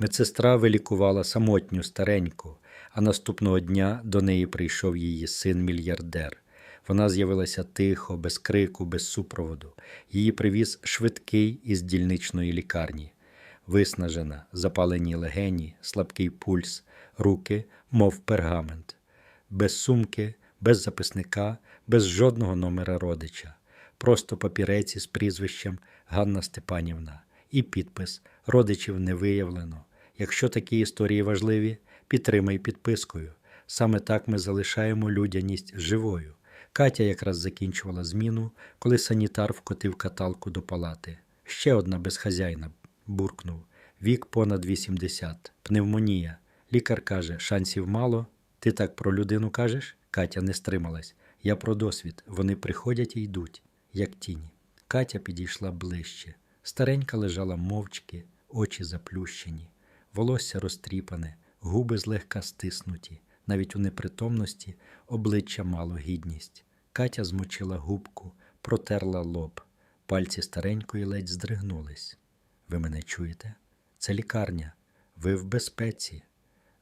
Медсестра вилікувала самотню стареньку, а наступного дня до неї прийшов її син-мільярдер. Вона з'явилася тихо, без крику, без супроводу. Її привіз швидкий із дільничної лікарні. Виснажена, запалені легені, слабкий пульс, руки, мов пергамент. Без сумки, без записника, без жодного номера родича. Просто папірець із прізвищем Ганна Степанівна і підпис Родичів не виявлено. Якщо такі історії важливі, підтримай підпискою. Саме так ми залишаємо людяність живою. Катя якраз закінчувала зміну, коли санітар вкотив каталку до палати. Ще одна безхазяйна, буркнув. Вік понад 80. Пневмонія. Лікар каже, шансів мало. Ти так про людину кажеш? Катя не стрималась. Я про досвід. Вони приходять і йдуть, як тіні. Катя підійшла ближче. Старенька лежала мовчки, очі заплющені, волосся розтріпане, губи злегка стиснуті, навіть у непритомності обличчя мало гідність. Катя змочила губку, протерла лоб. Пальці старенької ледь здригнулись. Ви мене чуєте? Це лікарня. Ви в безпеці.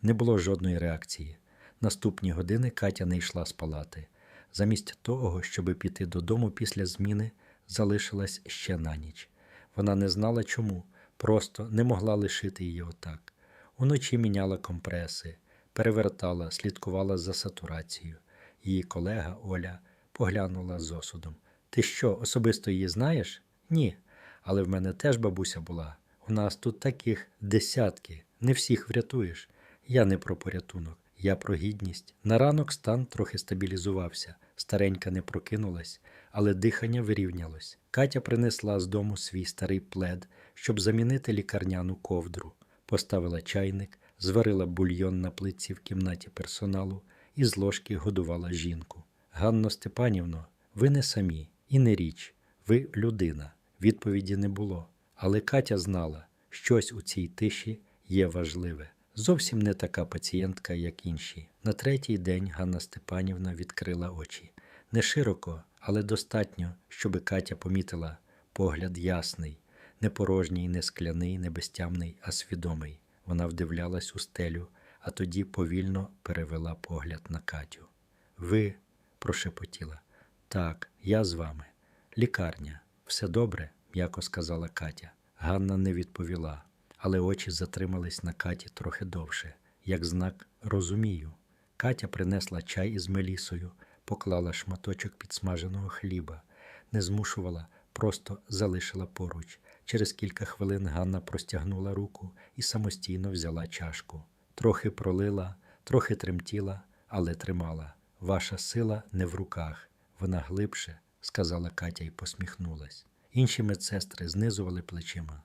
Не було жодної реакції. Наступні години Катя не йшла з палати. Замість того, щоби піти додому після зміни, залишилась ще на ніч. Вона не знала чому, просто не могла лишити її отак. Уночі міняла компреси, перевертала, слідкувала за сатурацією. Її колега Оля поглянула з осудом. Ти що, особисто її знаєш? Ні. Але в мене теж бабуся була. У нас тут таких десятки, не всіх врятуєш. Я не про порятунок, я про гідність. На ранок стан трохи стабілізувався, старенька не прокинулась, але дихання вирівнялось. Катя принесла з дому свій старий плед, щоб замінити лікарняну ковдру, поставила чайник, зварила бульйон на плитці в кімнаті персоналу і з ложки годувала жінку. Ганно Степанівно, ви не самі і не річ, ви людина. Відповіді не було, але Катя знала, щось у цій тиші є важливе. Зовсім не така пацієнтка, як інші. На третій день Ганна Степанівна відкрила очі. Не широко, але достатньо, щоби Катя помітила погляд ясний, не порожній, не скляний, не безтямний, а свідомий. Вона вдивлялась у стелю, а тоді повільно перевела погляд на Катю. Ви, прошепотіла. Так, я з вами. Лікарня. Все добре, м'яко сказала Катя. Ганна не відповіла, але очі затримались на Каті трохи довше, як знак розумію. Катя принесла чай із мелісою, поклала шматочок підсмаженого хліба, не змушувала, просто залишила поруч. Через кілька хвилин Ганна простягнула руку і самостійно взяла чашку. Трохи пролила, трохи тремтіла, але тримала. Ваша сила не в руках, вона глибше, сказала Катя і посміхнулась. Інші медсестри знизували плечима.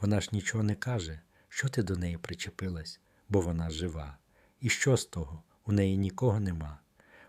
Вона ж нічого не каже, що ти до неї причепилась, бо вона жива. І що з того? У неї нікого нема.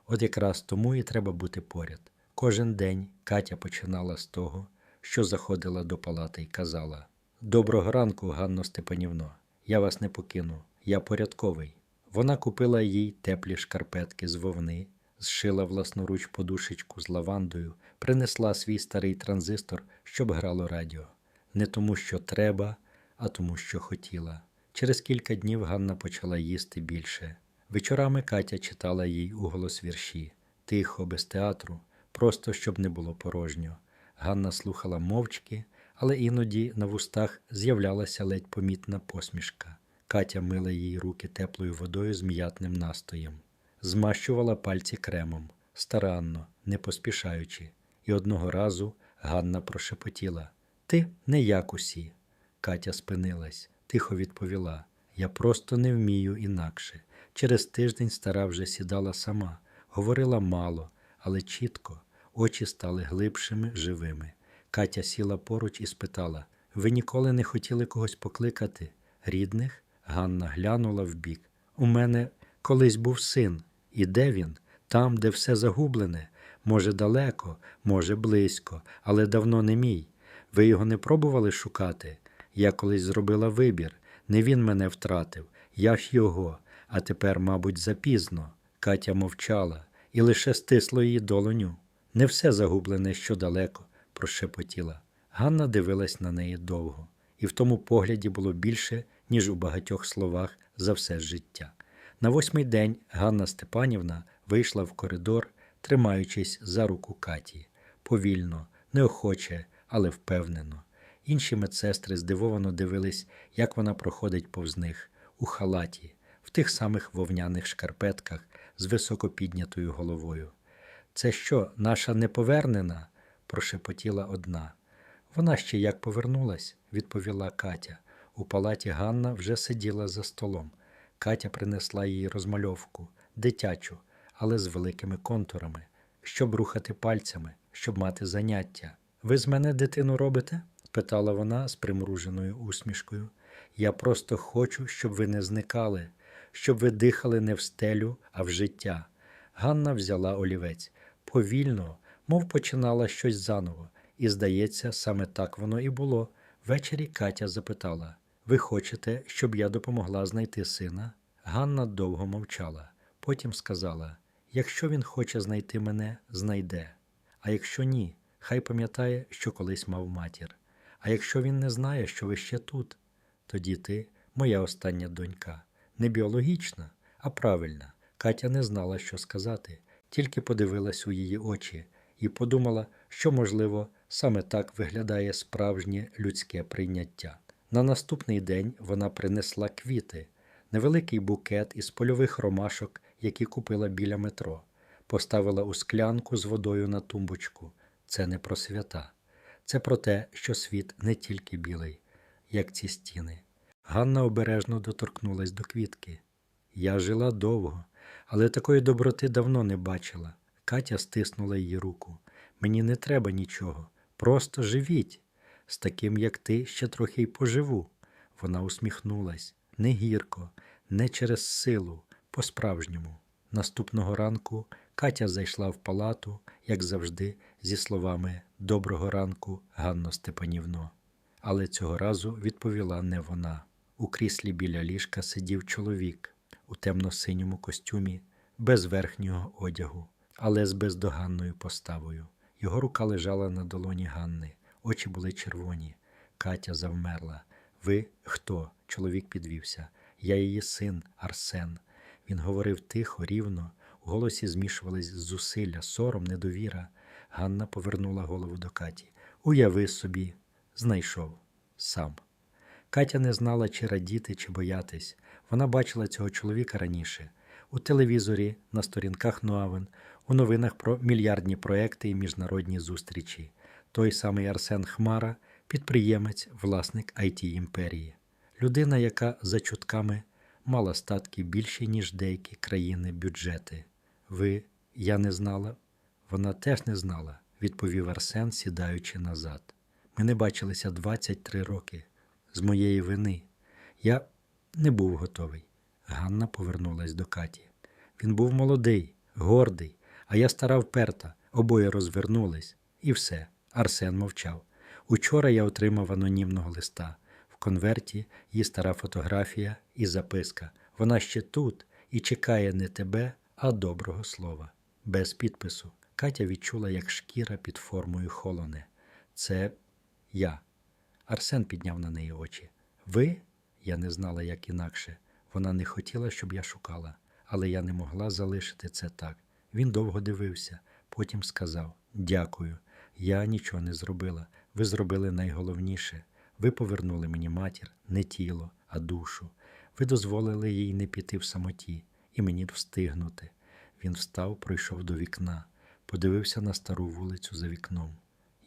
От якраз тому і треба бути поряд. Кожен день Катя починала з того, що заходила до палати і казала: Доброго ранку, Ганно Степанівно, я вас не покину, я порядковий. Вона купила їй теплі шкарпетки з вовни, зшила власноруч подушечку з лавандою, принесла свій старий транзистор, щоб грало радіо. Не тому, що треба, а тому, що хотіла. Через кілька днів Ганна почала їсти більше. Вечорами Катя читала їй уголос вірші, тихо, без театру, просто щоб не було порожньо. Ганна слухала мовчки, але іноді на вустах з'являлася ледь помітна посмішка. Катя мила їй руки теплою водою з м'ятним настоєм, змащувала пальці кремом, старанно, не поспішаючи, і одного разу Ганна прошепотіла Ти не як усі. Катя спинилась, тихо відповіла Я просто не вмію інакше. Через тиждень стара вже сідала сама, говорила мало, але чітко, очі стали глибшими, живими. Катя сіла поруч і спитала Ви ніколи не хотіли когось покликати? Рідних? Ганна глянула вбік. У мене колись був син. І де він? Там, де все загублене. Може, далеко, може, близько, але давно не мій. Ви його не пробували шукати? Я колись зробила вибір. Не він мене втратив, я ж його. А тепер, мабуть, запізно. Катя мовчала і лише стисло її долоню. Не все загублене, що далеко, прошепотіла. Ганна дивилась на неї довго, і в тому погляді було більше, ніж у багатьох словах за все життя. На восьмий день Ганна Степанівна вийшла в коридор, тримаючись за руку Каті, повільно, неохоче, але впевнено. Інші медсестри здивовано дивились, як вона проходить повз них у халаті, в тих самих вовняних шкарпетках з високо піднятою головою. Це що, наша неповернена? прошепотіла одна. Вона ще як повернулась, відповіла Катя. У палаті Ганна вже сиділа за столом. Катя принесла їй розмальовку, дитячу, але з великими контурами, щоб рухати пальцями, щоб мати заняття. Ви з мене дитину робите? спитала вона з примруженою усмішкою. Я просто хочу, щоб ви не зникали, щоб ви дихали не в стелю, а в життя. Ганна взяла олівець повільно, мов починала щось заново, і, здається, саме так воно і було. Ввечері Катя запитала: Ви хочете, щоб я допомогла знайти сина? Ганна довго мовчала. Потім сказала: Якщо він хоче знайти мене, знайде. А якщо ні, хай пам'ятає, що колись мав матір. А якщо він не знає, що ви ще тут, тоді ти, моя остання донька, не біологічна, а правильна. Катя не знала, що сказати, тільки подивилась у її очі і подумала, що, можливо, саме так виглядає справжнє людське прийняття. На наступний день вона принесла квіти, невеликий букет із польових ромашок, які купила біля метро, поставила у склянку з водою на тумбочку. Це не про свята, це про те, що світ не тільки білий, як ці стіни. Ганна обережно доторкнулась до квітки. Я жила довго, але такої доброти давно не бачила. Катя стиснула її руку. Мені не треба нічого. Просто живіть. З таким, як ти, ще трохи й поживу. Вона усміхнулась не гірко, не через силу, по-справжньому. Наступного ранку Катя зайшла в палату, як завжди, зі словами Доброго ранку, Ганно Степанівно. Але цього разу відповіла не вона. У кріслі біля ліжка сидів чоловік у темно-синьому костюмі, без верхнього одягу, але з бездоганною поставою. Його рука лежала на долоні Ганни, очі були червоні. Катя завмерла. Ви хто? Чоловік підвівся. Я її син Арсен. Він говорив тихо, рівно, у голосі змішувались зусилля, сором, недовіра. Ганна повернула голову до Каті. Уяви собі, знайшов сам. Катя не знала, чи радіти, чи боятись. Вона бачила цього чоловіка раніше у телевізорі, на сторінках Нуавен, у новинах про мільярдні проекти і міжнародні зустрічі. Той самий Арсен Хмара, підприємець, власник it імперії, людина, яка за чутками мала статки більші, ніж деякі країни бюджети. Ви, я не знала, вона теж не знала, відповів Арсен, сідаючи назад. Ми не бачилися 23 роки. З моєї вини. Я не був готовий. Ганна повернулась до Каті. Він був молодий, гордий, а я стара вперта, обоє розвернулись, і все. Арсен мовчав. Учора я отримав анонімного листа. В конверті є стара фотографія і записка. Вона ще тут і чекає не тебе, а доброго слова. Без підпису. Катя відчула, як шкіра під формою холоне. Це я. Арсен підняв на неї очі. Ви? Я не знала, як інакше. Вона не хотіла, щоб я шукала, але я не могла залишити це так. Він довго дивився, потім сказав: Дякую, я нічого не зробила. Ви зробили найголовніше. Ви повернули мені матір, не тіло, а душу. Ви дозволили їй не піти в самоті і мені встигнути. Він встав, пройшов до вікна, подивився на стару вулицю за вікном.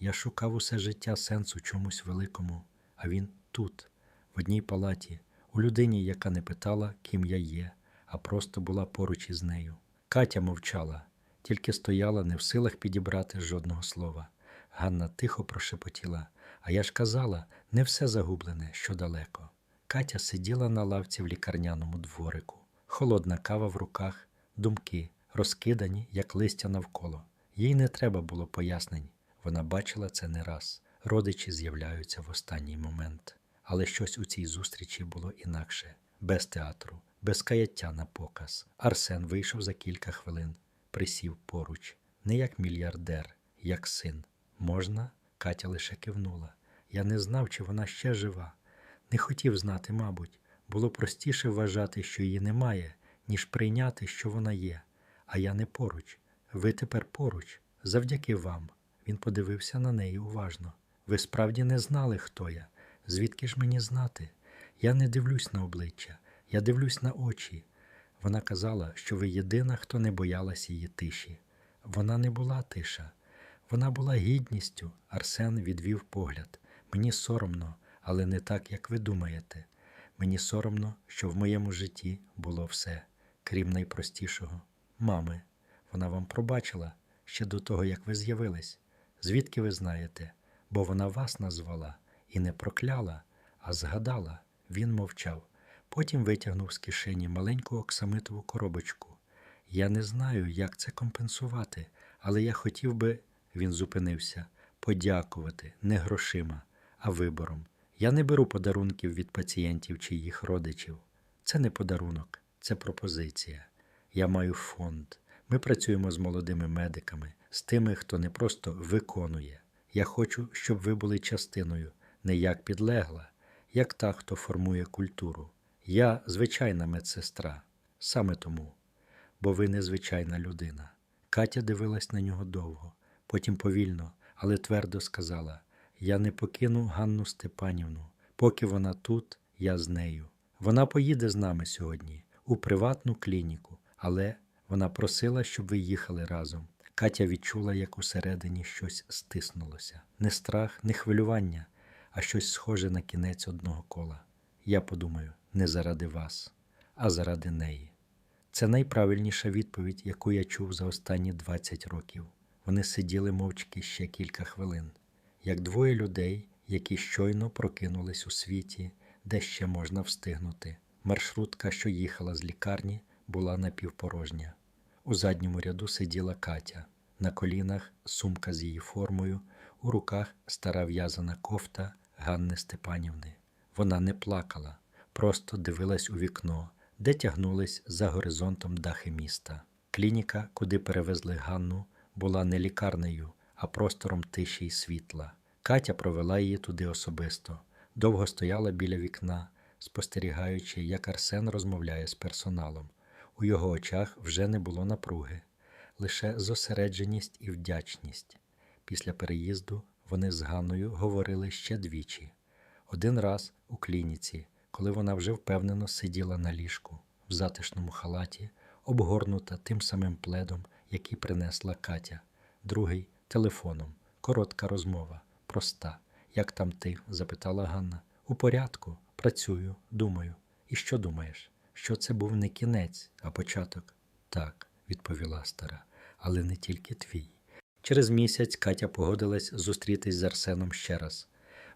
Я шукав усе життя сенсу чомусь великому, а він тут, в одній палаті, у людині, яка не питала, ким я є, а просто була поруч із нею. Катя мовчала, тільки стояла, не в силах підібрати жодного слова. Ганна тихо прошепотіла, а я ж казала, не все загублене, що далеко. Катя сиділа на лавці в лікарняному дворику, холодна кава в руках, думки, розкидані, як листя навколо. Їй не треба було пояснень. Вона бачила це не раз. Родичі з'являються в останній момент. Але щось у цій зустрічі було інакше, без театру, без каяття на показ. Арсен вийшов за кілька хвилин, присів поруч, не як мільярдер, як син. Можна? Катя лише кивнула. Я не знав, чи вона ще жива. Не хотів знати, мабуть, Було простіше вважати, що її немає, ніж прийняти, що вона є. А я не поруч. Ви тепер поруч, завдяки вам. Він подивився на неї уважно. Ви справді не знали, хто я. Звідки ж мені знати? Я не дивлюсь на обличчя, я дивлюсь на очі. Вона казала, що ви єдина, хто не боялась її тиші. Вона не була тиша, вона була гідністю. Арсен відвів погляд. Мені соромно, але не так, як ви думаєте. Мені соромно, що в моєму житті було все, крім найпростішого. Мами, вона вам пробачила ще до того, як ви з'явились. Звідки ви знаєте? Бо вона вас назвала і не прокляла, а згадала. Він мовчав. Потім витягнув з кишені маленьку оксамитову коробочку. Я не знаю, як це компенсувати, але я хотів би, він зупинився, подякувати не грошима, а вибором. Я не беру подарунків від пацієнтів чи їх родичів. Це не подарунок, це пропозиція. Я маю фонд. Ми працюємо з молодими медиками, з тими, хто не просто виконує. Я хочу, щоб ви були частиною, не як підлегла, як та, хто формує культуру. Я звичайна медсестра, саме тому, бо ви незвичайна людина. Катя дивилась на нього довго, потім повільно, але твердо сказала: Я не покину Ганну Степанівну. Поки вона тут, я з нею. Вона поїде з нами сьогодні у приватну клініку, але вона просила, щоб ви їхали разом. Катя відчула, як усередині щось стиснулося. Не страх, не хвилювання, а щось схоже на кінець одного кола. Я подумаю, не заради вас, а заради неї. Це найправильніша відповідь, яку я чув за останні 20 років. Вони сиділи мовчки ще кілька хвилин, як двоє людей, які щойно прокинулись у світі, де ще можна встигнути. Маршрутка, що їхала з лікарні, була напівпорожня. У задньому ряду сиділа Катя, на колінах сумка з її формою, у руках стара в'язана кофта Ганни Степанівни. Вона не плакала, просто дивилась у вікно, де тягнулись за горизонтом дахи міста. Клініка, куди перевезли Ганну, була не лікарнею, а простором тиші й світла. Катя провела її туди особисто, довго стояла біля вікна, спостерігаючи, як Арсен розмовляє з персоналом. У його очах вже не було напруги, лише зосередженість і вдячність. Після переїзду вони з Ганною говорили ще двічі. Один раз у клініці, коли вона вже впевнено сиділа на ліжку в затишному халаті, обгорнута тим самим пледом, який принесла Катя, другий телефоном. Коротка розмова, проста. Як там ти? запитала Ганна. У порядку, працюю, думаю. І що думаєш? Що це був не кінець, а початок? Так, відповіла стара, але не тільки твій. Через місяць Катя погодилась зустрітись з Арсеном ще раз.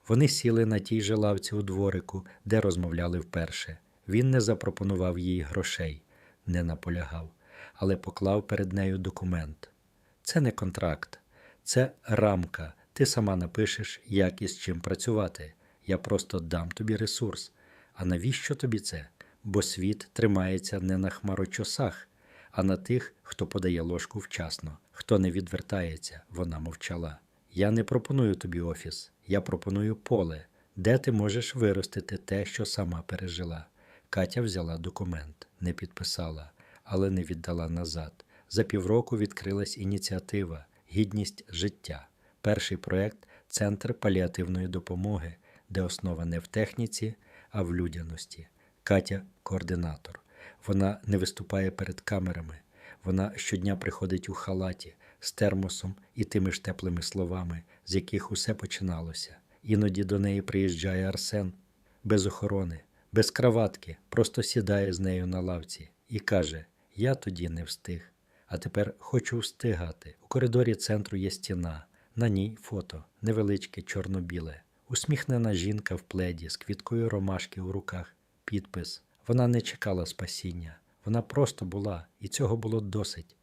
Вони сіли на тій же лавці у дворику, де розмовляли вперше. Він не запропонував їй грошей, не наполягав, але поклав перед нею документ. Це не контракт, це рамка. Ти сама напишеш, як і з чим працювати. Я просто дам тобі ресурс. А навіщо тобі це? Бо світ тримається не на хмарочосах, а на тих, хто подає ложку вчасно, хто не відвертається, вона мовчала. Я не пропоную тобі офіс, я пропоную поле, де ти можеш виростити те, що сама пережила. Катя взяла документ, не підписала, але не віддала назад. За півроку відкрилась ініціатива Гідність життя. Перший проект Центр паліативної допомоги, де основа не в техніці, а в людяності. Катя координатор. Вона не виступає перед камерами. Вона щодня приходить у халаті з термосом і тими ж теплими словами, з яких усе починалося. Іноді до неї приїжджає Арсен без охорони, без краватки, просто сідає з нею на лавці і каже: Я тоді не встиг, а тепер хочу встигати. У коридорі центру є стіна, на ній фото, невеличке, чорно-біле, усміхнена жінка в пледі з квіткою ромашки у руках, підпис. Вона не чекала спасіння, вона просто була, і цього було досить.